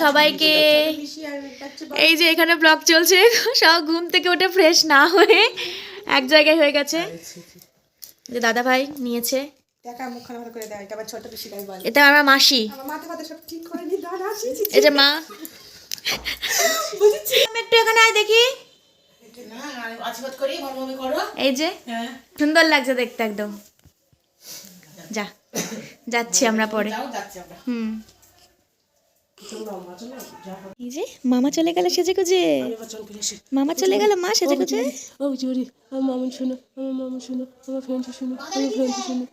সবাইকে। এই যে এখানে ব্লগ চলছে সব ঘুম থেকে উঠে ফ্রেশ না হয়ে এক জায়গায় হয়ে গেছে। যে দাদা ভাই নিয়েছে এটা এটা আমার মাসি। যে মা। আমি একটু এখানে আয় দেখি। আশীর্বাদ করি মরমমি করো। এই যে। হ্যাঁ। সুন্দর লাগছে দেখতে একদম। যা যাচ্ছি আমরা পরে। হুম। এই যে মামা চলে গেল সেজে গুজে মামা চলে গেল মা সেজে গুজে ও আমার মামুন শোনো আমার মামুন শোনো আমার ফ্রেন্ডসি শোনো আমার ফ্রেন্ডসি শোনো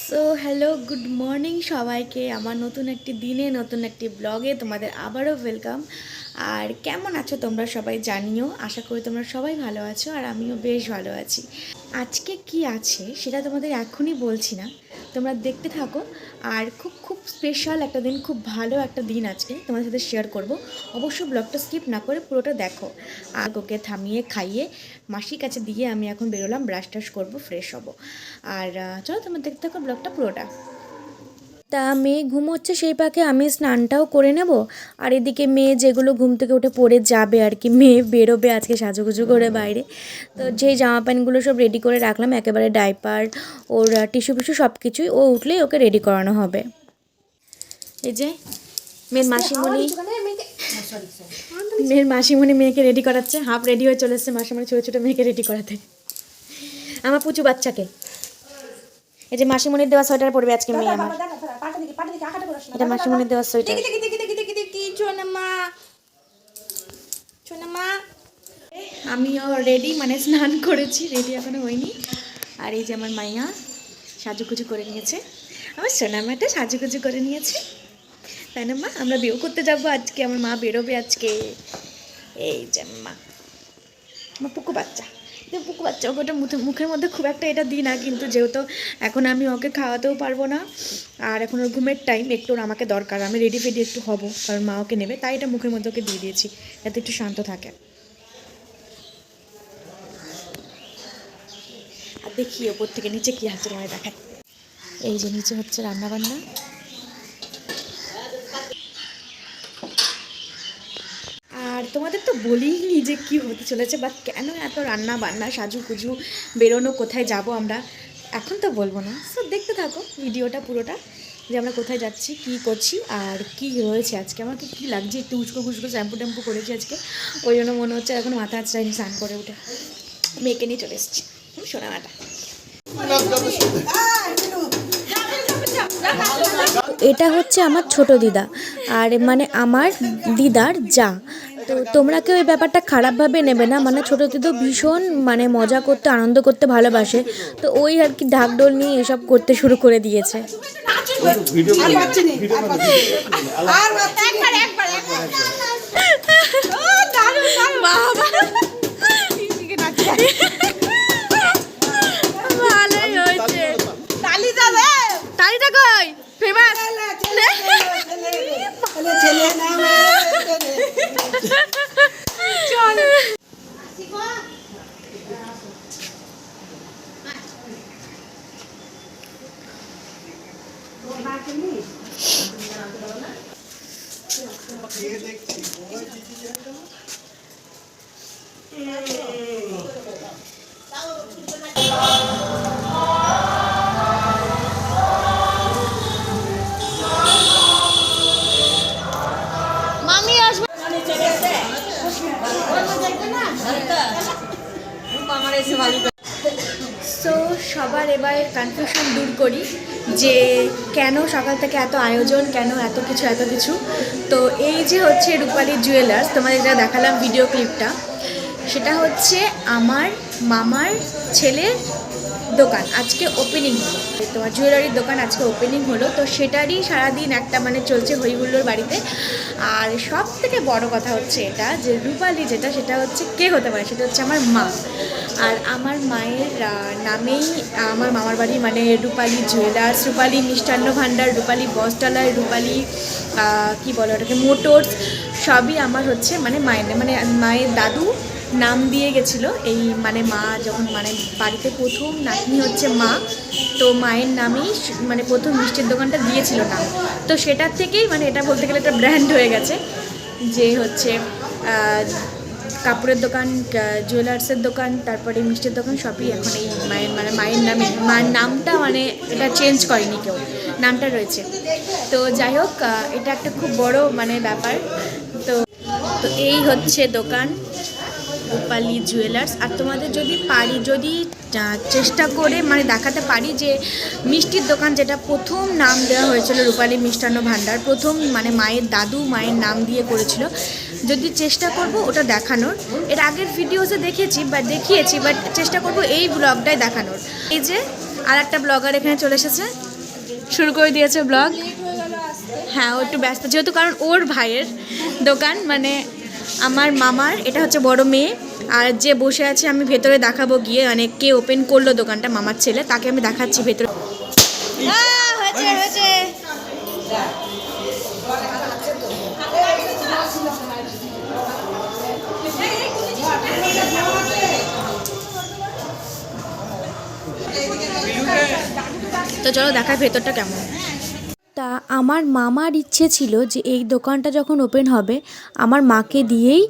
সো হ্যালো গুড মর্নিং সবাইকে আমার নতুন একটি দিনে নতুন একটি ব্লগে তোমাদের আবারও ওয়েলকাম আর কেমন আছো তোমরা সবাই জানিও আশা করি তোমরা সবাই ভালো আছো আর আমিও বেশ ভালো আছি আজকে কি আছে সেটা তোমাদের এখনই বলছি না। তোমরা দেখতে থাকো আর খুব খুব স্পেশাল একটা দিন, খুব ভালো একটা দিন আজকে তোমাদের সাথে শেয়ার করব। অবশ্যই ব্লগটা স্কিপ না করে পুরোটা দেখো। আর ওকে থামিয়ে, খাইয়ে, মাসির কাছে দিয়ে আমি এখন বেরোলাম ব্রাশ টাশ করব ফ্রেশ হব। আর চলো তোমরা দেখতে থাকো ব্লগটা পুরোটা। তা মেয়ে ঘুমোচ্ছে সেই পাকে আমি স্নানটাও করে নেব। আর এদিকে মেয়ে যেগুলো ঘুম থেকে উঠে পড়ে যাবে আর কি মেয়ে বেরোবে আজকে সাজুগুজু করে বাইরে। তো যেই জামা প্যান্টগুলো সব রেডি করে রাখলাম একেবারে ডাইপার ওর টিস্যু ফিস্যু সব কিছুই ও উঠলেই ওকে রেডি করানো হবে। এই যে মেয়ের মাসিমণি মেয়ের মাসিমণি মেয়েকে রেডি করাচ্ছে হাফ রেডি হয়ে চলে এসছে মাসিমণি ছোটো ছোটো মেয়েকে রেডি করাতে। আমার পুচু বাচ্চাকে। এই যে মাসিমণির দেওয়া সোয়েটার পরবে আজকে মেয়ে আমার। এটা সোয়েটার। দেখি দেখি দেখি দেখি দেখি মা। মা। আমিও রেডি মানে স্নান করেছি রেডি এখনও হয়নি। আর এই যে আমার মাইয়া সাজুগুজু করে নিয়েছে। আমার সোনামাটা সাজুগুজু করে নিয়েছে। তাই না মা? আমরা বিয়ে করতে যাব আজকে আমার মা বেরোবে আজকে। এই যে মা। আমার পুকু বাচ্চা। পুকু বাচ্চা ওকে ওটা মুখে- মুখের মধ্যে খুব একটা এটা দিই না, কিন্তু যেহেতু এখন আমি ওকে খাওয়াতেও পারব না, আর এখন ওর ঘুমের টাইম একটু ওর আমাকে দরকার, আমি রেডি ফেডি একটু হব, কারণ মা ওকে নেবে, তাই এটা মুখের মধ্যে ওকে দিয়ে দিয়েছি, যাতে একটু শান্ত থাকে। আর দেখি ওপর থেকে নিচে কি আছে তোমায় দেখায়। এই যে নিচে হচ্ছে রান্না বান্না আর তোমাদের তো বলিনি যে কি হতে চলেছে বা কেন এত রান্না বান্না সাজু কুজু বেরোনো, কোথায় যাব আমরা? এখন তো বলব না। সো দেখতে থাকো ভিডিওটা পুরোটা, যে আমরা কোথায় যাচ্ছি, কি করছি, আর কি রয়েছে আজকে। আমাকে কি লাগছে, একটু উস্কো খুস্কো শ্যাম্পু ট্যাম্পু করেছি আজকে। ওই জন্য মনে হচ্ছে এখন মাথা আঁচড়াইনি স্নান করে উঠে। মেয়েকে নিয়ে চলে এসেছি। শোনা মাটা। এটা হচ্ছে আমার ছোট দিদা, আর মানে আমার দিদার যা। তো তোমরা কেউ এই ব্যাপারটা খারাপভাবে নেবে না মানে ছোটো তো ভীষণ মানে মজা করতে আনন্দ করতে ভালোবাসে তো ওই আর কি ঢাকডোল নিয়ে এসব করতে শুরু করে দিয়েছে ভালোই হয়েছে তালিটা কই ফেমাস ছেলে না চল মামি আসবে সো সবার এবার কনফিউশন দূর করি যে কেন সকাল থেকে এত আয়োজন, কেন এত কিছু এত কিছু। তো এই যে হচ্ছে রূপালী জুয়েলার্স তোমাদের যেটা দেখালাম ভিডিও ক্লিপটা সেটা হচ্ছে আমার মামার ছেলের দোকান, আজকে ওপেনিং হলো। তোমার জুয়েলারির দোকান আজকে ওপেনিং হলো, তো সেটারই সারাদিন একটা মানে চলছে হইহুল্লোর বাড়িতে। আর সব থেকে বড় কথা হচ্ছে এটা, যে রূপালি যেটা, সেটা হচ্ছে কে হতে পারে? সেটা হচ্ছে আমার মা। আর আমার মায়ের নামেই আমার মামার বাড়ি মানে রূপালি জুয়েলার্স রূপালি মিষ্টান্ন ভাণ্ডার, রূপালি বস্তালয় রূপালি কি বলে ওটাকে মোটরস সবই আমার হচ্ছে মানে মায়ের মানে মায়ের দাদু নাম দিয়ে গেছিল। এই মানে মা যখন মানে বাড়িতে প্রথম নাতনি হচ্ছে মা, তো মায়ের নামেই মানে প্রথম মিষ্টির দোকানটা দিয়েছিল নাম। তো সেটার থেকেই মানে এটা বলতে গেলে একটা ব্র্যান্ড হয়ে গেছে, যে হচ্ছে কাপড়ের দোকান জুয়েলার্সের দোকান, তারপরে মিষ্টির দোকান, সবই এখন এই মায়ের মানে মায়ের নামে। মায়ের নামটা মানে এটা চেঞ্জ করেনি কেউ, নামটা রয়েছে। তো যাই হোক এটা একটা খুব বড় মানে ব্যাপার। তো তো এই হচ্ছে দোকান। রূপালি জুয়েলার্স আর তোমাদের যদি পারি, যদি চেষ্টা করে মানে দেখাতে পারি যে মিষ্টির দোকান যেটা প্রথম নাম দেওয়া হয়েছিল রূপালি মিষ্টান্ন ভাণ্ডার প্রথম মানে মায়ের দাদু মায়ের নাম দিয়ে করেছিল, যদি চেষ্টা করব ওটা দেখানোর। এর আগের ভিডিওসে দেখেছি বা দেখিয়েছি বাট চেষ্টা করব এই ব্লগটাই দেখানোর। এই যে আর একটা ব্লগার এখানে চলে এসেছে। শুরু করে দিয়েছে ব্লগ হ্যাঁ ও একটু ব্যস্ত, যেহেতু কারণ ওর ভাইয়ের দোকান মানে আমার মামার, এটা হচ্ছে বড় মেয়ে, আর যে বসে আছে আমি ভেতরে দেখাবো গিয়ে মানে কে ওপেন করল দোকানটা, মামার ছেলে, তাকে আমি দেখাচ্ছি ভেতরে। তো চলো দেখার ভেতরটা কেমন। তা আমার মামার ইচ্ছে ছিল যে এই দোকানটা যখন ওপেন হবে, আমার মাকে দিয়েই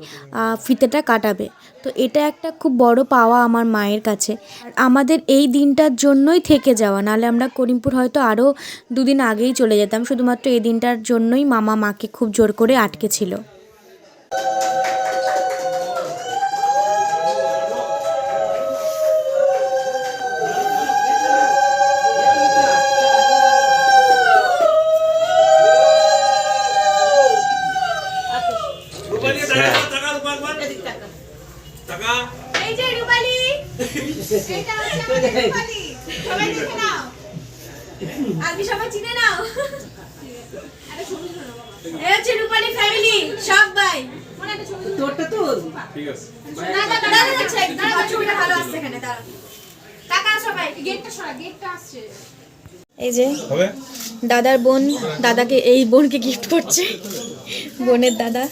ফিতেটা কাটাবে। তো এটা একটা খুব বড় পাওয়া আমার মায়ের কাছে। আমাদের এই দিনটার জন্যই থেকে যাওয়া, নাহলে আমরা করিমপুর হয়তো আরও দুদিন আগেই চলে যেতাম। শুধুমাত্র এই দিনটার জন্যই মামা মাকে খুব জোর করে আটকে এটা হচ্ছে আমাদের রূপালি। সবাই দেখে নাও। আজকে সবাই চিনে নাও। এ হচ্ছে রূপালি ফ্যামিলি সবাই তোরটা তোর। ঠিক আছে। দাদা দাদা যাচ্ছে দাদা ছবিটা ভালো আসছে এখানে দাঁড়া টাকা সবাই গেটটা সরা গেটটা আসছে। এই যে দাদার বোন দাদাকে এই বোনকে গিফট করছে। বোনের দাদা।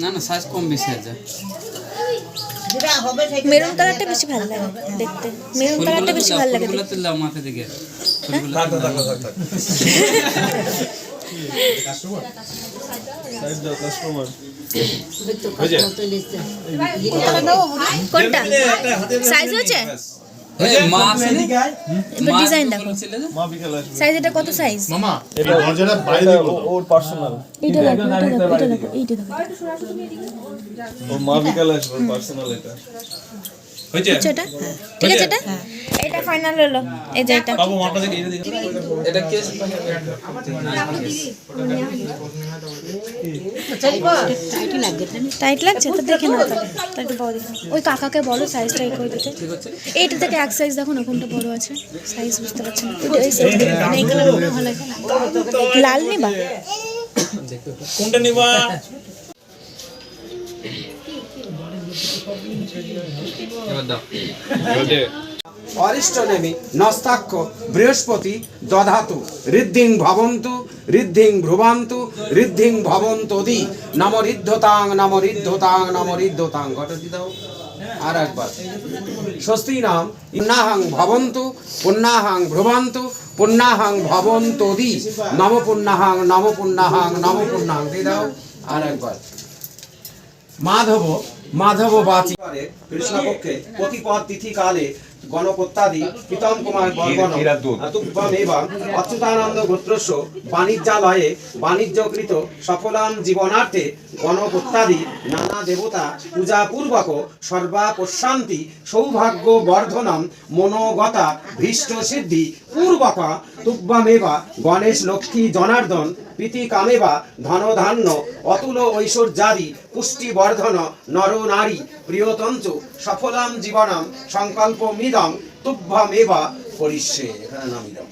না না সাইজ কম বেশি আছে। মেরুন কালারটা বেশি ভালো লাগে দেখতে। মেরুন কালারটা বেশি ভালো লাগে তুললে মাথা দিকে। কোনটা সাইজ হয়েছে ডিজাইন দেখো। বলেছিলে যে? মা বিকেল আসবে। সাইজ এটা কত সাইজ এটা দরজাটা বাইরে ওর পার্সোনাল এইটা দেখো এটা দেখো এইটা দেখো। ওর মা বিকেল আসবে পার্সোনাল এটা। এটা ঠিক আছে এটা? এটা ফাইনাল হলো। এই যে এটা। বাবু মাটা দেখে এটা দেখে। এটা কেস টাইট লাগছে? তো দেখে নাও তাহলে। তাহলে একটু বড় ওই কাকাকে বলো সাইজ টাইট করে দিতে। এইটা থেকে এক সাইজ দেখো না কোনটা বড় আছে? সাইজ বুঝতে পারছি না। ওইটা এই সাইজ ভালো লাল নিবা? কোনটা নিবা? অরিষ্টনেমি নস্তাক্ষ বৃহস্পতি দধাতু ঋদ্ধিং ভবন্তু ঋদ্ধিং ভ্রুবান্তু ঋদ্ধিং ভবন্তদি নম ঋদ্ধতাং নম ঋদ্ধতাং নম ঋদ্ধতাং। ঘটতি দাও। আর একবার। স্বস্তি নাম পুণ্যাহাং ভবন্তু পুণ্যাহাং ভ্রুবান্তু পুণ্যাহাং ভবন্তদি নম পুণ্যাহাং নম পুণ্যাহাং নম পুণ্যাহাং। দিয়ে দাও। আর একবার। মাধব মাধব বাচি কৃষ্ণপক্ষে প্রতিপদ তিথি কালে গণপত্যাদি প্রীতম কুমার বর্গণ এবং অচ্যুতানন্দ গোত্রস্য বাণিজ্যালয়ে বাণিজ্যকৃত সফলান জীবনার্থে গণপত্যাদি নানা দেবতা পূজাপূর্বক সর্বাপশান্তি সৌভাগ্য বর্ধনম মনোগতা ভীষ্ট সিদ্ধি পূর্বক তুব্বমেবা গণেশ লক্ষ্মী জনার্দন প্রীতি কামেবা ধনধান্য অতুল ঐশ্বর্যাদি পুষ্টি বর্ধন নর নারী প্রিয়তঞ্চ সফলাম জীবনম সংকল্প মিদম তুভ্যমেবা পরিষ্যে এখানে নামিদম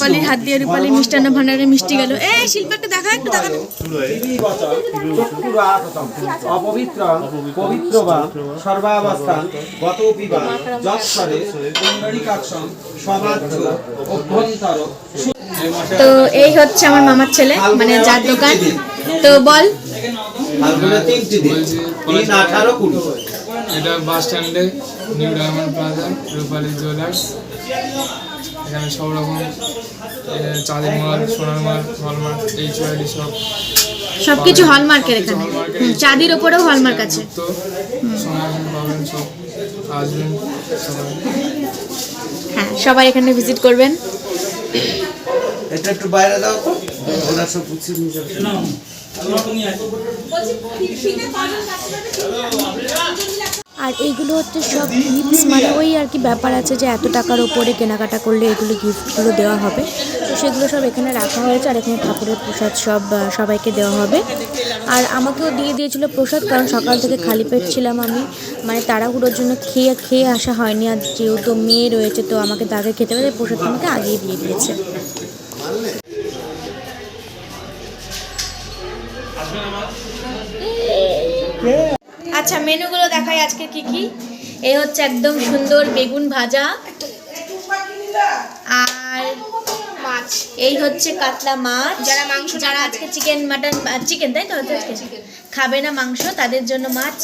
রূপালির হাত দিয়ে রূপালির মিষ্টান্ন ভান্ডারে মিষ্টি গেল। এই শিল্পাকে দেখা একটু দেখা। অপবিত্র পবিত্র বা সর্বাবস্থান গতোপি বা যৎসরে পুণ্ডরিকাক্ষম সমাধ্য অভ্যন্তর তো এই হচ্ছে আমার মামার ছেলে মানে যার দোকান। তো বল। এটা বাস স্ট্যান্ডে new diamond plaza Rupali jewellers. এখানে সব রকম চাঁদের মাল সোনার মাল হলমার্ক এইচ ওয়াইডি সব। সবকিছু হলমার্কের এখানে? হুম, চাঁদির ওপরেও হলমার্ক আছে। তো পাবেন সব। আসবেন সবাই। হ্যাঁ সবাই এখানে ভিজিট করবেন। এটা একটু বাইরে দাও তো। ওরা সব পুছিয়ে নিয়ে যাবে আর এইগুলো হচ্ছে সব গিফটস মানে ওই আর কি ব্যাপার আছে যে এত টাকার ওপরে কেনাকাটা করলে এগুলো গিফটগুলো দেওয়া হবে। তো সেগুলো সব এখানে রাখা হয়েছে আর এখানে ঠাকুরের প্রসাদ সব সবাইকে দেওয়া হবে। আর আমাকেও দিয়ে দিয়েছিল প্রসাদ, কারণ সকাল থেকে খালি পেট ছিলাম আমি। মানে তাড়াহুড়োর জন্য খেয়ে খেয়ে আসা হয়নি। আর যেহেতু মেয়ে রয়েছে, তো আমাকে তাকে খেতে তাই প্রসাদটা আমাকে আগিয়ে দিয়ে দিয়েছে। আচ্ছা মেনুগুলো দেখাই আজকে কি কি? এই হচ্ছে একদম সুন্দর বেগুন ভাজা। আর মাছ। এই হচ্ছে কাতলা মাছ। যারা মাংস যারা আজকে চিকেন মাটন চিকেন তাই তো? আজকে খাবে না মাংস তাদের জন্য মাছ।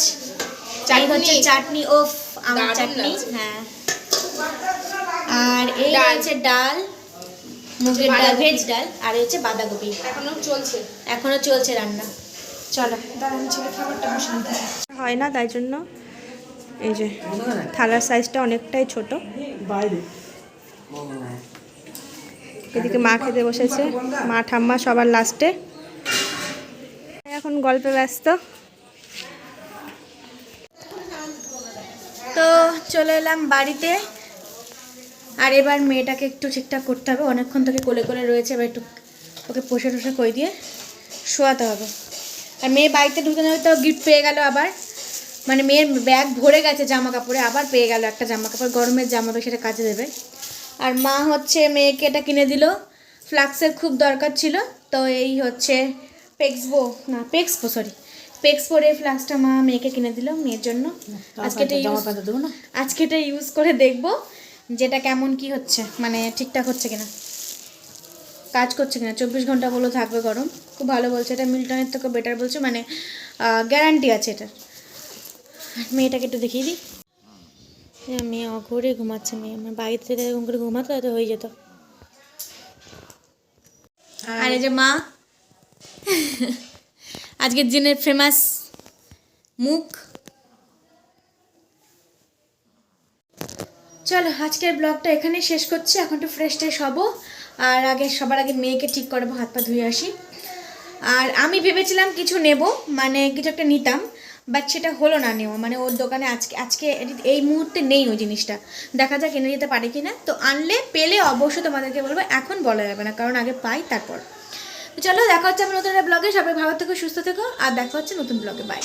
এই হচ্ছে চাটনি ও আমার চাটনি হ্যাঁ। আর এই হচ্ছে ডাল মুগের ডাল ভেজ ডাল আর এই হচ্ছে বাঁধাকপি। এখনও চলছে। এখনও চলছে রান্না। চলো দাঁড়ান ছেলে খাবারটা বসে হয় না তাই জন্য এই যে থালার সাইজটা অনেকটাই ছোট। এদিকে মা খেতে বসেছে। মা ঠাম্মা সবার লাস্টে এখন গল্পে ব্যস্ত। তো চলে এলাম বাড়িতে। আর এবার মেয়েটাকে একটু ঠিকঠাক করতে হবে। অনেকক্ষণ থেকে কোলে কোলে রয়েছে এবার একটু ওকে পোষে টোষে করে দিয়ে শোয়াতে হবে। আর মেয়ে বাড়িতে ঢুকে না তো গিফট পেয়ে গেল আবার। মানে মেয়ের ব্যাগ ভরে গেছে জামা কাপড়ে আবার পেয়ে গেল একটা জামা কাপড় গরমের জামা তো সেটা কাজে দেবে। আর মা হচ্ছে মেয়েকে এটা কিনে দিল। ফ্লাক্সের খুব দরকার ছিল তো এই হচ্ছে পেক্সবো না পেক্সবো সরি পেক্সবোর এই ফ্লাক্সটা মা মেয়েকে কিনে দিল মেয়ের জন্য। আজকে এটা ইউজ আজকে এটা ইউজ করে দেখব যেটা কেমন কি হচ্ছে মানে ঠিকঠাক হচ্ছে কিনা। কাজ করছে কিনা চব্বিশ ঘণ্টা বলে থাকবে গরম। খুব ভালো বলছে এটা মিল্টনের থেকে বেটার বলছে মানে গ্যারান্টি আছে এটার। মেয়েটাকে একটু দেখিয়ে দিই। হ্যাঁ, মেয়ে অঘরে ঘুমাচ্ছে মেয়ে। আমার বাড়িতে থেকে এরকম করে ঘুমাতো তো হয়ে যেত। আর এই যে মা আজকের দিনের ফেমাস মুখ। চলো, আজকের ব্লগটা এখানেই শেষ করছি। এখন একটু ফ্রেশ ট্রেশ হব। আর আগে, সবার আগে মেয়েকে ঠিক করব, হাত পা ধুয়ে আসি। আর আমি ভেবেছিলাম কিছু নেব মানে কিছু একটা নিতাম বাট সেটা হলো না নেওয়া। মানে ওর দোকানে আজকে আজকে এই মুহূর্তে নেই ওই জিনিসটা। দেখা যাক এনে দিতে পারে কি না তো আনলে, পেলে অবশ্যই তোমাদেরকে বলব, এখন বলা যাবে না, কারণ আগে পাই, তারপর। চলো, দেখা হচ্ছে আমার নতুন একটা ব্লগে সবাই ভালো থেকো, সুস্থ থেকো, আর দেখা হচ্ছে নতুন ব্লগে বাই